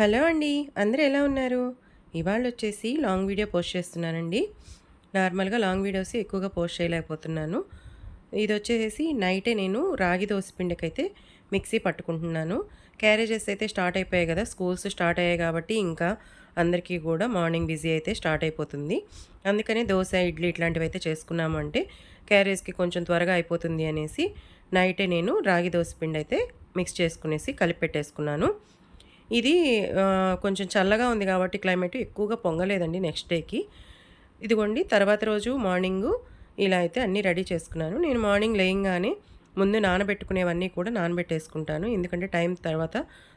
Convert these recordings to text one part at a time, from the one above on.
Hello అండి అందరూ ఎలా ఉన్నారు? ఇవాళ వచ్చేసి లాంగ్ వీడియో పోస్ట్ చేస్తున్నానండి. నార్మల్గా లాంగ్ వీడియోస్ ఎక్కువగా పోస్ట్ చేయలేకపోతున్నాను. ఇది వచ్చేసి నైటే నేను రాగి దోశ పిండికైతే మిక్సీ పట్టుకుంటున్నాను. క్యారేజెస్ అయితే స్టార్ట్ అయిపోయాయి కదా స్కూల్స్ స్టార్ట్ అయ్యాయి కాబట్టి ఇంకా అందరికీ కూడా మార్నింగ్ బిజీ అయితే స్టార్ట్ అయిపోతుంది. అందుకనే దోశ ఇడ్లీ ఇట్లాంటివి అయితే చేసుకున్నాము అంటే క్యారేజ్కి కొంచెం త్వరగా అయిపోతుంది అనేసి నైటే నేను రాగి దోశపిండి అయితే మిక్స్ చేసుకునేసి కలిపి పెట్టేసుకున్నాను ఇది కొంచెం చల్లగా ఉంది కాబట్టి క్లైమేట్ ఎక్కువగా పొంగలేదండి నెక్స్ట్ డేకి. ఇదిగోండి తర్వాత రోజు మార్నింగు ఇలా అయితే అన్నీ రెడీ చేసుకున్నాను. నేను మార్నింగ్ లేయంగానే ముందు నానబెట్టుకునేవన్నీ కూడా నానబెట్టేసుకుంటాను. ఎందుకంటే టైం తర్వాత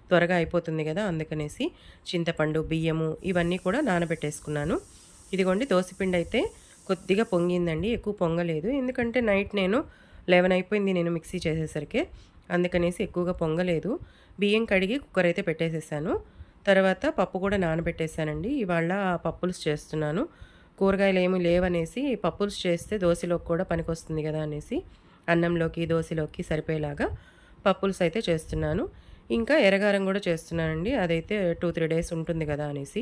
త్వరగా అయిపోతుంది కదా అందుకనేసి చింతపండు బియ్యము ఇవన్నీ కూడా నానబెట్టేసుకున్నాను. ఇదిగోండి దోశపిండి అయితే కొద్దిగా పొంగిందండి ఎక్కువ పొంగలేదు. ఎందుకంటే నైట్ నేను లెవెన్ అయిపోయింది నేను మిక్సీ చేసేసరికి. అందుకనేసి ఎక్కువగా పొంగలేదు. బియ్యం కడిగి కుక్కర్ అయితే పెట్టేసేసాను. తర్వాత పప్పు కూడా నానబెట్టేశానండి ఇవాళ పప్పులు చేస్తున్నాను. కూరగాయలు ఏమీ లేవనేసి పప్పులు చేస్తే దోశలోకి కూడా పనికొస్తుంది కదా అనేసి అన్నంలోకి దోశలోకి సరిపోయేలాగా పప్పుల్స్ అయితే చేస్తున్నాను. ఇంకా ఎరగారం కూడా చేస్తున్నానండి. అదైతే టూ త్రీ డేస్ ఉంటుంది కదా అనేసి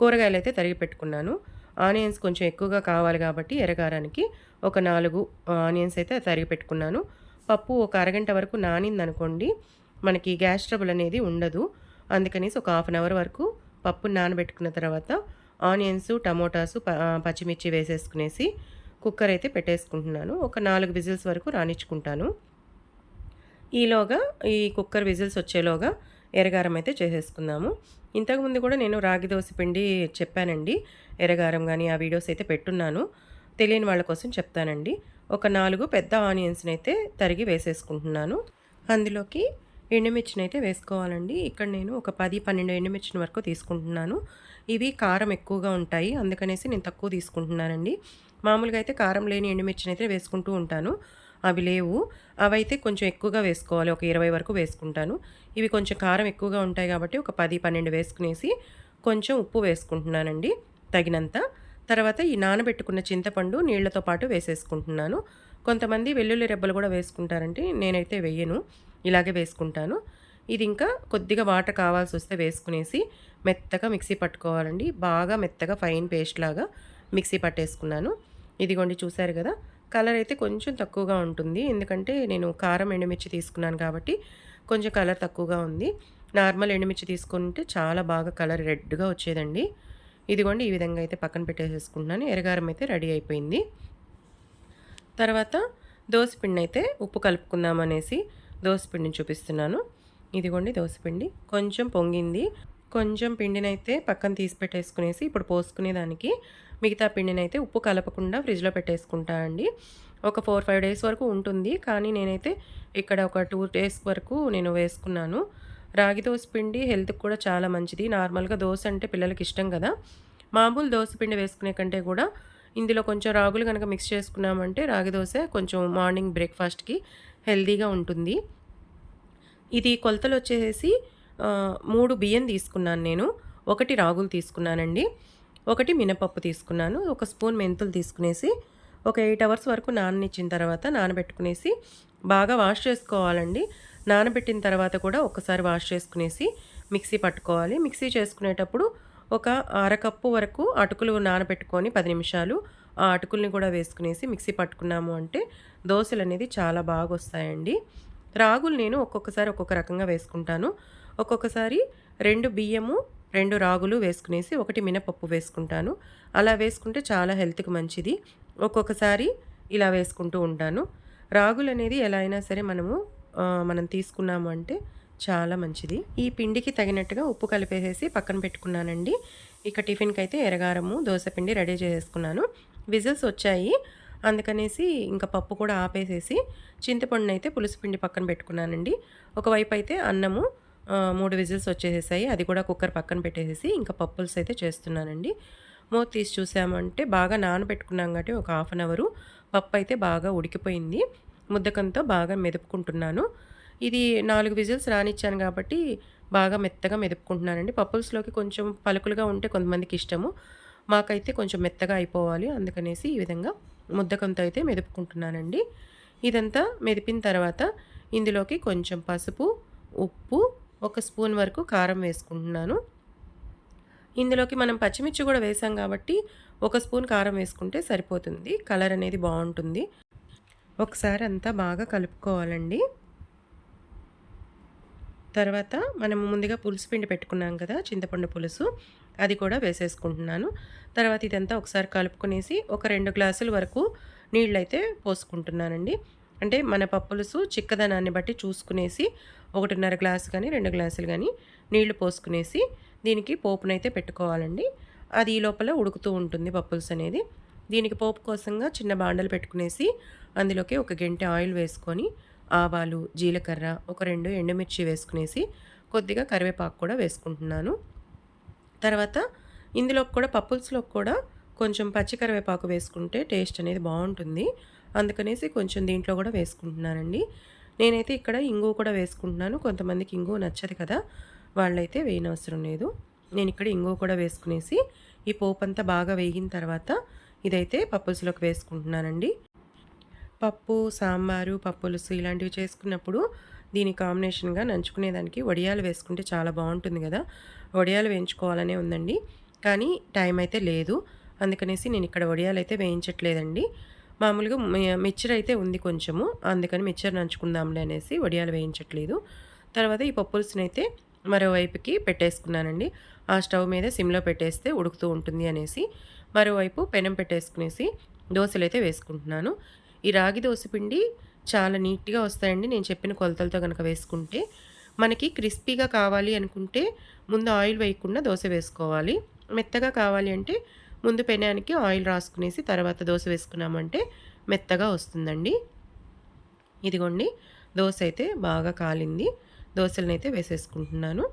కూరగాయలు అయితే తరిగి పెట్టుకున్నాను. ఆనియన్స్ కొంచెం ఎక్కువగా కావాలి కాబట్టి ఎరగారానికి ఒక నాలుగు ఆనియన్స్ అయితే తరిగి పెట్టుకున్నాను. పప్పు ఒక అరగంట వరకు నానిందనుకోండి మనకి గ్యాస్ ట్రబుల్ అనేది ఉండదు. అందుకనేసి ఒక హాఫ్ అన్ అవర్ వరకు పప్పు నానబెట్టుకున్న తర్వాత ఆనియన్స్ టమోటాసు పచ్చిమిర్చి వేసేసుకునేసి కుక్కర్ అయితే పెట్టేసుకుంటున్నాను. ఒక నాలుగు విజిల్స్ వరకు రాణించుకుంటాను ఈలోగా ఈ కుక్కర్ విజిల్స్ వచ్చేలోగా ఎరగారం అయితే చేసేసుకుందాము. ఇంతకుముందు కూడా నేను రాగి దోశ పిండి చెప్పానండి. ఎరగారం కానీ ఆ వీడియోస్ అయితే పెట్టున్నాను. తెలియని వాళ్ళ కోసం చెప్తానండి. ఒక నాలుగు పెద్ద ఆనియన్స్ని అయితే తరిగి వేసేసుకుంటున్నాను. అందులోకి ఎండుమిర్చిని అయితే వేసుకోవాలండి. ఇక్కడ నేను ఒక పది పన్నెండు ఎండుమిర్చిన వరకు తీసుకుంటున్నాను. ఇవి కారం ఎక్కువగా ఉంటాయి. అందుకనేసి నేను తక్కువ తీసుకుంటున్నానండి. మామూలుగా అయితే కారం లేని ఎండుమిర్చిని అయితే వేసుకుంటూ ఉంటాను. అవి లేవు. అవైతే కొంచెం ఎక్కువగా వేసుకోవాలి. ఒక ఇరవై వరకు వేసుకుంటాను. ఇవి కొంచెం కారం ఎక్కువగా ఉంటాయి కాబట్టి ఒక పది పన్నెండు వేసుకునేసి కొంచెం ఉప్పు వేసుకుంటున్నానండి. తగినంత తర్వాత ఈ నానబెట్టుకున్న చింతపండు నీళ్ళతో పాటు వేసేసుకుంటున్నాను. కొంతమంది వెల్లుల్లి రెబ్బలు కూడా వేసుకుంటారంటే నేనైతే వెయ్యను ఇలాగే వేసుకుంటాను. ఇది ఇంకా కొద్దిగా వాటర్ కావాల్సి వస్తే వేసుకునేసి మెత్తగా మిక్సీ పట్టుకోవాలండి. బాగా మెత్తగా ఫైన్ పేస్ట్ లాగా మిక్సీ పట్టేసుకున్నాను. ఇదిగోండి చూసారు కదా కలర్ అయితే కొంచెం తక్కువగా ఉంటుంది. ఎందుకంటే నేను కారం ఎండుమిర్చి తీసుకున్నాను కాబట్టి కొంచెం కలర్ తక్కువగా ఉంది. నార్మల్ ఎండుమిర్చి తీసుకుంటే చాలా బాగా కలర్ రెడ్గా వచ్చేదండి. ఇదిగోండి ఈ విధంగా అయితే పక్కన పెట్టేసేసుకుంటున్నాను. ఎరగారం అయితే రెడీ అయిపోయింది. తర్వాత దోసపిండి అయితే ఉప్పు కలుపుకుందాం అనేసి దోశపిండిని చూపిస్తున్నాను. ఇదిగోండి దోసపిండి కొంచెం పొంగింది. కొంచెం పిండినైతే పక్కన తీసి పెట్టేసుకునేసి ఇప్పుడు పోసుకునే దానికి మిగతా పిండినైతే ఉప్పు కలపకుండా ఫ్రిడ్జ్లో పెట్టేసుకుంటా అండి. ఒక ఫోర్ ఫైవ్ డేస్ వరకు ఉంటుంది. కానీ నేనైతే ఇక్కడ ఒక టూ డేస్ వరకు నేను వేసుకున్నాను. రాగి దోశ పిండి హెల్త్కి కూడా చాలా మంచిది. నార్మల్గా దోశ అంటే పిల్లలకి ఇష్టం కదా. మామూలు దోశ పిండి వేసుకునే కంటే కూడా ఇందులో కొంచెం రాగులు కనుక మిక్స్ చేసుకున్నామంటే రాగి దోశ కొంచెం మార్నింగ్ బ్రేక్ఫాస్ట్కి హెల్తీగా ఉంటుంది. ఇది కొలతలు వచ్చేసి మూడు బియ్యం తీసుకున్నాను నేను. ఒకటి రాగులు తీసుకున్నానండి. ఒకటి మినపప్పు తీసుకున్నాను. ఒక స్పూన్ మెంతులు తీసుకునేసి ఒక ఎయిట్ అవర్స్ వరకు నాననిచ్చిన తర్వాత నానబెట్టుకునేసి బాగా వాష్ చేసుకోవాలండి. నానబెట్టిన తర్వాత కూడా ఒకసారి వాష్ చేసుకునేసి మిక్సీ పట్టుకోవాలి. మిక్సీ చేసుకునేటప్పుడు ఒక అరకప్పు వరకు అటుకులు నానబెట్టుకొని పది నిమిషాలు ఆ అటుకుల్ని కూడా వేసుకునేసి మిక్సీ పట్టుకున్నాము అంటే దోశలు అనేది చాలా బాగా వస్తాయండి రాగులు నేను ఒక్కొక్కసారి ఒక్కొక్క రకంగా వేసుకుంటాను. ఒక్కొక్కసారి రెండు బియ్యము రెండు రాగులు వేసుకునేసి ఒకటి మినపప్పు వేసుకుంటాను. అలా వేసుకుంటే చాలా హెల్త్కి మంచిది. ఒక్కొక్కసారి ఇలా వేసుకుంటూ ఉంటాను. రాగులు అనేది ఎలా అయినా సరే మనము మనం తీసుకున్నాము అంటే చాలా మంచిది. ఈ పిండికి తగినట్టుగా ఉప్పు కలిపేసేసి పక్కన పెట్టుకున్నానండి. ఇక టిఫిన్కి అయితే ఎరగారము దోశ పిండి రెడీ చేసేసుకున్నాను విజిల్స్ వచ్చాయి. అందుకనేసి ఇంకా పప్పు కూడా ఆపేసేసి చింతపండుని అయితే పులుసు పిండి పక్కన పెట్టుకున్నానండి. ఒకవైపు అయితే అన్నము మూడు విజిల్స్ వచ్చేసేసాయి. అది కూడా కుక్కర్ పక్కన పెట్టేసేసి ఇంకా పప్పుల్స్ అయితే చేస్తున్నానండి. మూత తీసి చూసామంటే బాగా నానబెట్టుకున్నాం కాబట్టి ఒక హాఫ్ అన్ అవరు. పప్పు అయితే బాగా ఉడికిపోయింది. ముద్దకంతో బాగా మెదుపుకుంటున్నాను. ఇది నాలుగు విజిల్స్ రానిచ్చాను కాబట్టి బాగా మెత్తగా మెదుపుకుంటున్నానండి. పప్పుల్స్లోకి కొంచెం పలుకులుగా ఉంటే కొంతమందికి ఇష్టము. మాకైతే కొంచెం మెత్తగా అయిపోవాలి. అందుకనేసి ఈ విధంగా ముద్దకంతో అయితే మెదుపుకుంటున్నానండి. ఇదంతా మెదిపిన తర్వాత ఇందులోకి కొంచెం పసుపు ఉప్పు ఒక స్పూన్ వరకు కారం వేసుకుంటున్నాను. ఇందులోకి మనం పచ్చిమిర్చి కూడా వేసాం కాబట్టి ఒక స్పూన్ కారం వేసుకుంటే సరిపోతుంది. కలర్ అనేది బాగుంటుంది. ఒకసారి అంతా బాగా కలుపుకోవాలండి. తర్వాత మనం ముందుగా పులుసు పిండి పెట్టుకున్నాం కదా చింతపండు పులుసు. అది కూడా వేసేసుకుంటున్నాను. తర్వాత ఇదంతా ఒకసారి కలుపుకునేసి ఒక రెండు గ్లాసుల వరకు నీళ్ళైతే పోసుకుంటున్నానండి. అంటే మన పప్పులుసు చిక్కదనాన్ని బట్టి చూసుకునేసి ఒకటిన్నర గ్లాసు కానీ రెండు గ్లాసులు కానీ నీళ్ళు పోసుకునేసి దీనికి పోపునైతే పెట్టుకోవాలండి. అది ఈ లోపల ఉడుకుతూ ఉంటుంది పప్పులుసు అనేది. దీనికి పోపు కోసంగా చిన్న బాండలు పెట్టుకునేసి అందులోకి ఒక గంటె ఆయిల్ వేసుకొని ఆవాలు జీలకర్ర ఒక రెండు ఎండుమిర్చి వేసుకునేసి కొద్దిగా కరివేపాకు కూడా వేసుకుంటున్నాను. తర్వాత ఇందులో కూడా పప్పుల్స్లో కూడా కొంచెం పచ్చి కరివేపాకు వేసుకుంటే టేస్ట్ అనేది బాగుంటుంది. అందుకనేసి కొంచెం దీంట్లో కూడా వేసుకుంటున్నానండి. నేనైతే ఇక్కడ ఇంగు కూడా వేసుకుంటున్నాను. కొంతమందికి ఇంగు నచ్చదు కదా వాళ్ళైతే వేయనవసరం లేదు. నేను ఇక్కడ ఇంగు కూడా వేసుకునేసి ఈ పోపు అంతా బాగా వేగిన తర్వాత ఇదైతే పప్పుల్స్లోకి వేసుకుంటున్నానండి. పప్పు సాంబారు పప్పులుసు ఇలాంటివి చేసుకున్నప్పుడు దీని కాంబినేషన్గా నంచుకునేదానికి వడియాలు వేసుకుంటే చాలా బాగుంటుంది కదా. వడియాలు వేయించుకోవాలనే ఉందండి. కానీ టైం అయితే లేదు. అందుకనేసి నేను ఇక్కడ వడియాలు అయితే వేయించట్లేదండి. మామూలుగా మిక్చర్ అయితే ఉంది కొంచెము. అందుకని మిక్చర్ నంచుకుందాంలే అనేసి వడియాలు వేయించట్లేదు. తర్వాత ఈ పప్పుల్స్ని అయితే మరోవైపుకి పెట్టేసుకున్నానండి. ఆ స్టవ్ మీద సిమ్లో పెట్టేస్తే ఉడుకుతూ ఉంటుంది అనేసి. మరోవైపు పెనం పెట్టేసుకునేసి దోశలు అయితే వేసుకుంటున్నాను. ఈ రాగి దోశ పిండి చాలా నీట్గా వస్తాయండి. నేను చెప్పిన కొలతలతో కనుక వేసుకుంటే మనకి క్రిస్పీగా కావాలి అనుకుంటే ముందు ఆయిల్ వేయకుండా దోశ వేసుకోవాలి. మెత్తగా కావాలి అంటే ముందు పెనానికి ఆయిల్ రాసుకునేసి తర్వాత దోశ వేసుకున్నామంటే మెత్తగా వస్తుందండి. ఇదిగోండి దోశ అయితే బాగా కాలింది. దోశలను అయితే వేసేసుకుంటున్నాను.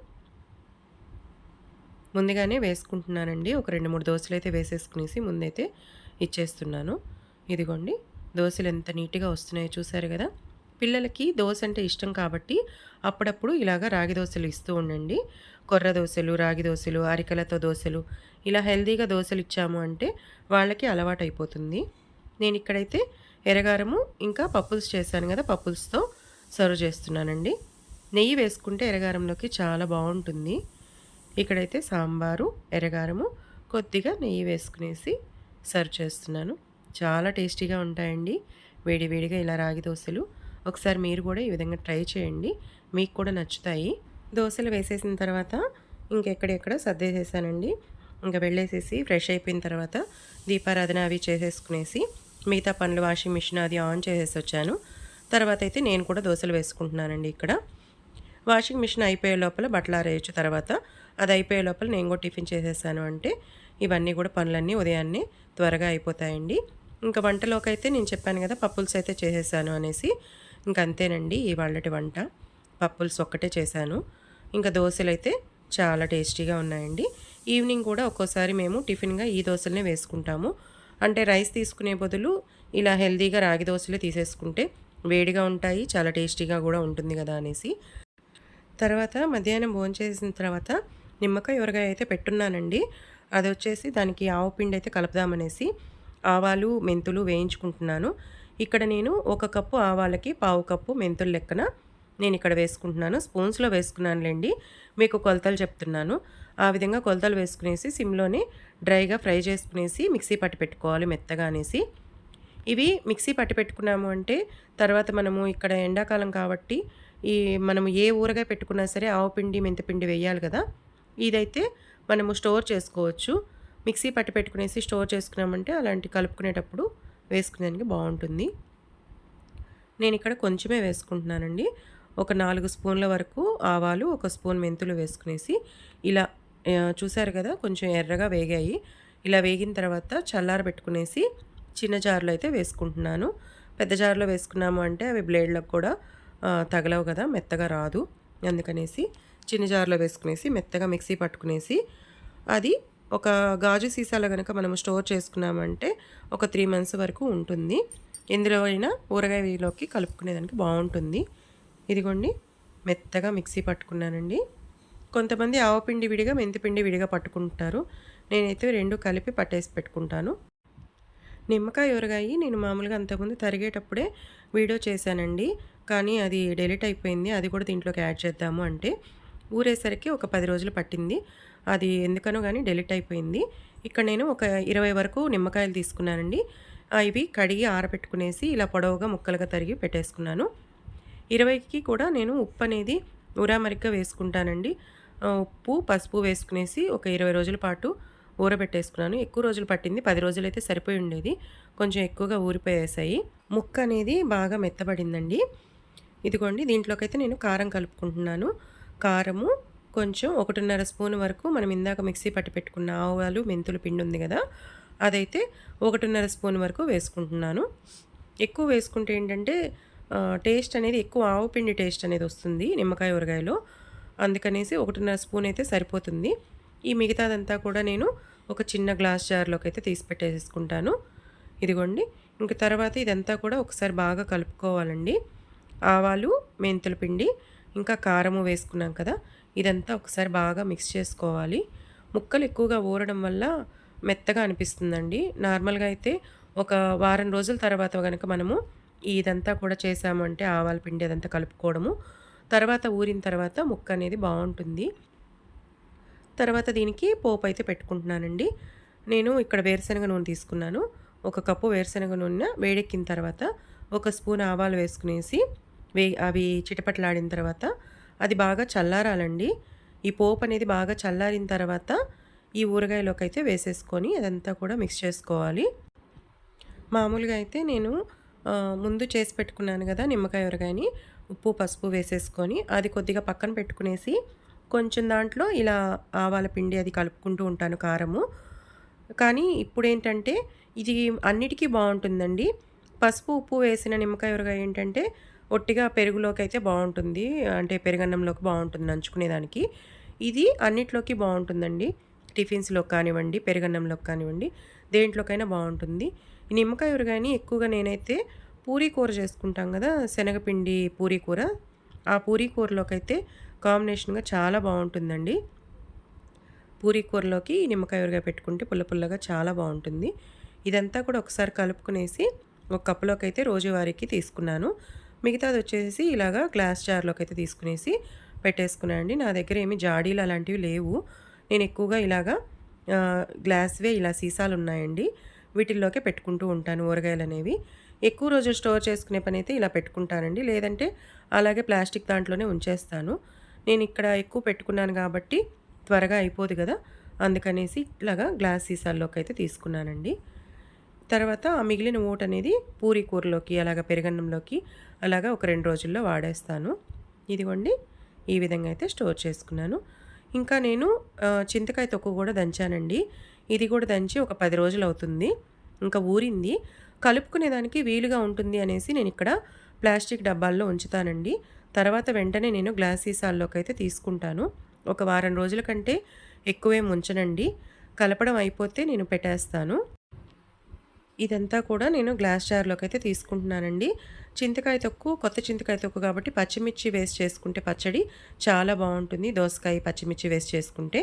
ముందుగానే వేసుకుంటున్నానండి. ఒక రెండు మూడు దోశలు అయితే వేసేసుకునేసి ముందైతే ఇచ్చేస్తున్నాను. ఇదిగోండి. దోశలు ఎంత నీట్గా వస్తున్నాయో చూసారు కదా. పిల్లలకి దోశ అంటే ఇష్టం కాబట్టి అప్పుడప్పుడు ఇలాగ రాగి దోశలు ఇస్తూ ఉండండి. కొర్ర దోశలు రాగి దోశలు అరికలతో దోశలు ఇలా హెల్తీగా దోశలు ఇచ్చాము అంటే వాళ్ళకి అలవాటు అయిపోతుంది నేను ఇక్కడైతే ఎరగారము ఇంకా పప్పుల్స్ చేశాను కదా పప్పుల్స్తో సర్వ్ చేస్తున్నానండి. నెయ్యి వేసుకుంటే ఎరగారంలోకి చాలా బాగుంటుంది. ఇక్కడైతే సాంబారు ఎరగారము కొద్దిగా నెయ్యి వేసుకునేసి సర్వ్ చేస్తున్నాను. చాలా టేస్టీగా ఉంటాయండి. వేడివేడిగా ఇలా రాగి దోశలు. ఒకసారి మీరు కూడా ఈ విధంగా ట్రై చేయండి. మీకు కూడా నచ్చుతాయి. దోశలు వేసేసిన తర్వాత ఇంకెక్కడెక్కడ సర్దేసేసానండి ఇంకా వెళ్ళేసేసి ఫ్రెష్ అయిపోయిన తర్వాత దీపారాధన అవి చేసేసుకునేసి మిగతా పనులు వాషింగ్ మిషన్ అది ఆన్ చేసేసి వచ్చాను తర్వాత అయితే నేను కూడా దోశలు వేసుకుంటున్నానండి ఇక్కడ. వాషింగ్ మిషన్ అయిపోయే లోపల బట్టలు ఆరేయచ్చు తర్వాత. అది అయిపోయే లోపల నేను కూడా టిఫిన్ చేసేసాను అంటే ఇవన్నీ కూడా పనులన్నీ ఉదయాన్నే త్వరగా అయిపోతాయండి. ఇంకా వంటలోకి అయితే నేను చెప్పాను కదా పప్పుల్స్ అయితే చేసేసాను అనేసి. ఇంక అంతేనండి ఇవాళటి వంట. పప్పుల్స్ ఒక్కటే చేశాను. ఇంకా దోశలు అయితే చాలా టేస్టీగా ఉన్నాయండి. ఈవినింగ్ కూడా ఒక్కోసారి మేము టిఫిన్గా ఈ దోశలనే వేసుకుంటాము. అంటే రైస్ తీసుకునే బదులు ఇలా హెల్దీగా రాగి దోశలే తీసేసుకుంటే వేడిగా ఉంటాయి చాలా టేస్టీగా కూడా ఉంటుంది కదా అనేసి. తర్వాత మధ్యాహ్నం భోంచేసిన తర్వాత నిమ్మకాయ ఊరగాయ అయితే పెట్టున్నానండి. అది వచ్చేసి దానికి ఆవు పిండి అయితే కలుపుదామనేసి ఆవాలు మెంతులు వేయించుకుంటున్నాను. ఇక్కడ నేను ఒక కప్పు ఆవాలకి పావు కప్పు మెంతులు లెక్కన నేను ఇక్కడ వేసుకుంటున్నాను. స్పూన్స్లో వేసుకున్నానులేండి. మీకు కొలతలు చెప్తున్నాను. ఆ విధంగా కొలతలు వేసుకునేసి సిమ్లోనే డ్రైగా ఫ్రై చేసుకునేసి మిక్సీ పట్టి పెట్టుకోవాలి మెత్తగా అనేసి. ఇవి మిక్సీ పట్టి పెట్టుకున్నాము అంటే తర్వాత మనము ఇక్కడ ఎండాకాలం కాబట్టి ఈ మనము ఏ ఊరగా పెట్టుకున్నా సరే ఆవు పిండి మెంతిపిండి వేయాలి కదా. ఇదైతే మనము స్టోర్ చేసుకోవచ్చు. మిక్సీ పట్టి పెట్టుకునేసి స్టోర్ చేసుకున్నామంటే అలాంటి కలుపుకునేటప్పుడు వేసుకునేదానికి బాగుంటుంది. నేను ఇక్కడ కొంచెమే వేసుకుంటున్నానండి. ఒక నాలుగు స్పూన్ల వరకు ఆవాలు ఒక స్పూన్ మెంతులు వేసుకునేసి ఇలా చూసారు కదా కొంచెం ఎర్రగా వేగాయి. ఇలా వేగిన తర్వాత చల్లార పెట్టుకునేసి చిన్న జార్లో అయితే వేసుకుంటున్నాను. పెద్ద జార్లో వేసుకున్నాము అంటే అవి బ్లేడ్లకు కూడా తగలవు కదా మెత్తగా రాదు. అందుకనేసి చిన్న జార్లో వేసుకునేసి మెత్తగా మిక్సీ పట్టుకునేసి అది ఒక గాజు సీసాలో కనుక మనం స్టోర్ చేసుకున్నామంటే ఒక త్రీ మంత్స్ వరకు ఉంటుంది. ఎందులో అయినా ఊరగాయలోకి కలుపుకునేదానికి బాగుంటుంది. ఇదిగోండి మెత్తగా మిక్సీ పట్టుకున్నానండి. కొంతమంది ఆవపిండి విడిగా మెంతిపిండి విడిగా పట్టుకుంటారు. నేనైతే రెండు కలిపి పట్టేసి పెట్టుకుంటాను. నిమ్మకాయ ఊరగాయి నేను మామూలుగా అంతకుముందు తరిగేటప్పుడే వీడియో చేశానండి. కానీ అది డెలిట్ అయిపోయింది. అది కూడా దీంట్లోకి యాడ్ చేద్దాము అంటే ఊరేసరికి ఒక పది రోజులు పట్టింది. అది ఎందుకనో కానీ డెలిట్ అయిపోయింది. ఇక్కడ నేను ఒక ఇరవై వరకు నిమ్మకాయలు తీసుకున్నానండి. ఇవి కడిగి ఆరబెట్టుకునేసి ఇలా పొడవుగా ముక్కలుగా తరిగి పెట్టేసుకున్నాను. ఇరవైకి కూడా నేను ఉప్పు అనేది ఊరామరిగ్గా వేసుకుంటానండి. ఉప్పు పసుపు వేసుకునేసి ఒక ఇరవై రోజుల పాటు ఊరబెట్టేసుకున్నాను. ఎక్కువ రోజులు పట్టింది. పది రోజులు అయితే సరిపోయి ఉండేది. కొంచెం ఎక్కువగా ఊరిపోయేసాయి. ముక్క అనేది బాగా మెత్తబడిందండి. ఇదిగోండి దీంట్లోకి అయితే నేను కారం కలుపుకుంటున్నాను. కారము కొంచెం ఒకటిన్నర స్పూన్ వరకు మనం ఇందాక మిక్సీ పట్టి పెట్టుకున్న ఆవాలు మెంతులు పిండి ఉంది కదా అదైతే ఒకటిన్నర స్పూన్ వరకు వేసుకుంటున్నాను. ఎక్కువ వేసుకుంటే ఏంటంటే టేస్ట్ అనేది ఎక్కువ ఆవు పిండి టేస్ట్ అనేది వస్తుంది నిమ్మకాయ ఊరగాయలో. అందుకనేసి ఒకటిన్నర స్పూన్ అయితే సరిపోతుంది. ఈ మిగతాదంతా కూడా నేను ఒక చిన్న గ్లాస్ జార్లోకి అయితే తీసి పెట్టేసుకుంటాను ఇదిగోండి ఇంక తర్వాత ఇదంతా కూడా ఒకసారి బాగా కలుపుకోవాలండి. ఆవాలు మెంతుల పిండి ఇంకా కారము వేసుకున్నాం కదా. ఇదంతా ఒకసారి బాగా మిక్స్ చేసుకోవాలి. ముక్కలు ఎక్కువగా ఊరడం వల్ల మెత్తగా అనిపిస్తుందండి. నార్మల్గా అయితే ఒక వారం రోజుల తర్వాత కనుక మనము ఇదంతా కూడా చేసామంటే ఆవాల పిండి అదంతా కలుపుకోవడము. తర్వాత ఊరిన తర్వాత ముక్క అనేది బాగుంటుంది. తర్వాత దీనికి పోపు అయితే పెట్టుకుంటున్నానండి. నేను ఇక్కడ వేరుశనగ నూనె తీసుకున్నాను. ఒక కప్పు వేరుశనగ నూనె వేడెక్కిన తర్వాత ఒక స్పూన్ ఆవాలు వేసుకునేసి వే అవి చిటపట్లాడిన తర్వాత అది బాగా చల్లారాలండి. ఈ పోపు అనేది బాగా చల్లారిన తర్వాత ఈ ఊరగాయలోకి అయితే వేసేసుకొని అదంతా కూడా మిక్స్ చేసుకోవాలి. మామూలుగా అయితే నేను ముందు చేసి పెట్టుకున్నాను కదా నిమ్మకాయ ఊరగాయని ఉప్పు పసుపు వేసేసుకొని అది కొద్దిగా పక్కన పెట్టుకునేసి కొంచెం దాంట్లో ఇలా ఆవాల పిండి అది కలుపుకుంటూ ఉంటాను కారము. కానీ ఇప్పుడు ఏంటంటే ఇది అన్నిటికీ బాగుంటుందండి. పసుపు ఉప్పు వేసిన నిమ్మకాయ ఊరగాయ ఏంటంటే ఒట్టిగా పెరుగులోకి అయితే బాగుంటుంది. అంటే పెరుగన్నంలోకి బాగుంటుంది నంచుకునేదానికి. ఇది అన్నిట్లోకి బాగుంటుందండి. టిఫిన్స్లో కానివ్వండి పెరుగన్నంలోకి కానివ్వండి దేంట్లోకైనా బాగుంటుంది. ఈ నిమ్మకాయ ఊరగాయని ఎక్కువగా నేనైతే పూరీ కూర చేసుకుంటాం కదా శనగపిండి పూరీ కూర. ఆ పూరీ కూరలోకి అయితే కాంబినేషన్గా చాలా బాగుంటుందండి. పూరీ కూరలోకి నిమ్మకాయ ఊరగాయ పెట్టుకుంటే పుల్ల పుల్లగా చాలా బాగుంటుంది. ఇదంతా కూడా ఒకసారి కలుపుకునేసి ఒక కప్పులోకి అయితే రోజువారీకి తీసుకున్నాను. మిగతాది వచ్చేసి ఇలాగా గ్లాస్ జార్లోకి అయితే తీసుకునేసి పెట్టేసుకున్నాను అండి. నా దగ్గర ఏమి జాడీలు అలాంటివి లేవు. నేను ఎక్కువగా ఇలాగా గ్లాస్వే ఇలా సీసాలు ఉన్నాయండి వీటిల్లోకే పెట్టుకుంటూ ఉంటాను ఊరగాయలు అనేవి ఎక్కువ రోజులు స్టోర్ చేసుకునే పని అయితే ఇలా పెట్టుకుంటానండి. లేదంటే అలాగే ప్లాస్టిక్ దాంట్లోనే ఉంచేస్తాను. నేను ఇక్కడ ఎక్కువ పెట్టుకున్నాను కాబట్టి త్వరగా అయిపోదు కదా. అందుకనేసి ఇట్లాగా గ్లాస్ సీసాల్లోకి అయితే తీసుకున్నానండి. తర్వాత ఆ మిగిలిన ఓట్ అనేది పూరి కూరలోకి అలాగ పెరుగన్నంలోకి అలాగా ఒక రెండు రోజుల్లో వాడేస్తాను. ఇదిగోండి ఈ విధంగా అయితే స్టోర్ చేసుకున్నాను. ఇంకా నేను చింతకాయ తొక్కు కూడా దంచానండి. ఇది కూడా దంచి ఒక పది రోజులు అవుతుంది. ఇంకా ఊరింది. కలుపుకునేదానికి వీలుగా ఉంటుంది అనేసి నేను ఇక్కడ ప్లాస్టిక్ డబ్బాల్లో ఉంచుతానండి. తర్వాత వెంటనే నేను గ్లాస్ సీసాల్లోకి అయితే తీసుకుంటాను. ఒక వారం రోజుల కంటే ఎక్కువేం ఉంచనండి. కలపడం అయిపోతే నేను పెట్టేస్తాను. ఇదంతా కూడా నేను గ్లాస్ జార్లోకి అయితే తీసుకుంటున్నానండి. చింతకాయ తొక్కు కొత్త చింతకాయ తొక్కు కాబట్టి పచ్చిమిర్చి వేస్ట్ చేసుకుంటే పచ్చడి చాలా బాగుంటుంది. దోసకాయ పచ్చిమిర్చి వేస్ట్ చేసుకుంటే.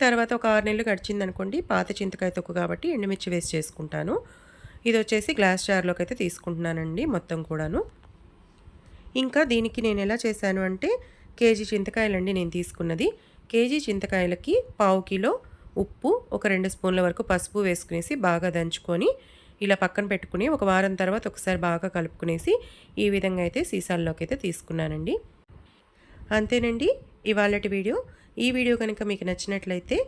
తర్వాత ఒక ఆరు నెలలు గడిచింది అనుకోండి పాత చింతకాయ తొక్కు కాబట్టి ఎండుమిర్చి వేస్ట్ చేసుకుంటాను. ఇది వచ్చేసి గ్లాస్ జార్లోకి అయితే తీసుకుంటున్నానండి మొత్తం కూడాను. ఇంకా దీనికి నేను ఎలా చేశాను అంటే కేజీ చింతకాయలండి నేను తీసుకున్నది. కేజీ చింతకాయలకి పావు కిలో ఉప్పు ఒక రెండు స్పూన్ల వరకు పసుపు వేసుకునేసి బాగా దంచుకొని ఇలా పక్కన పెట్టుకుని ఒక వారం తర్వాత ఒకసారి బాగా కలుపుకునేసి ఈ విధంగా అయితే సీసాల్లోకి అయితే తీసుకున్నానండి. అంతేనండి ఇవాళటి వీడియో. ఈ వీడియో కనుక మీకు నచ్చినట్లయితే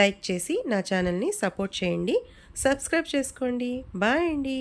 లైక్ చేసి నా ఛానల్ని సపోర్ట్ చేయండి. సబ్స్క్రైబ్ చేసుకోండి. బాయ్ అండి.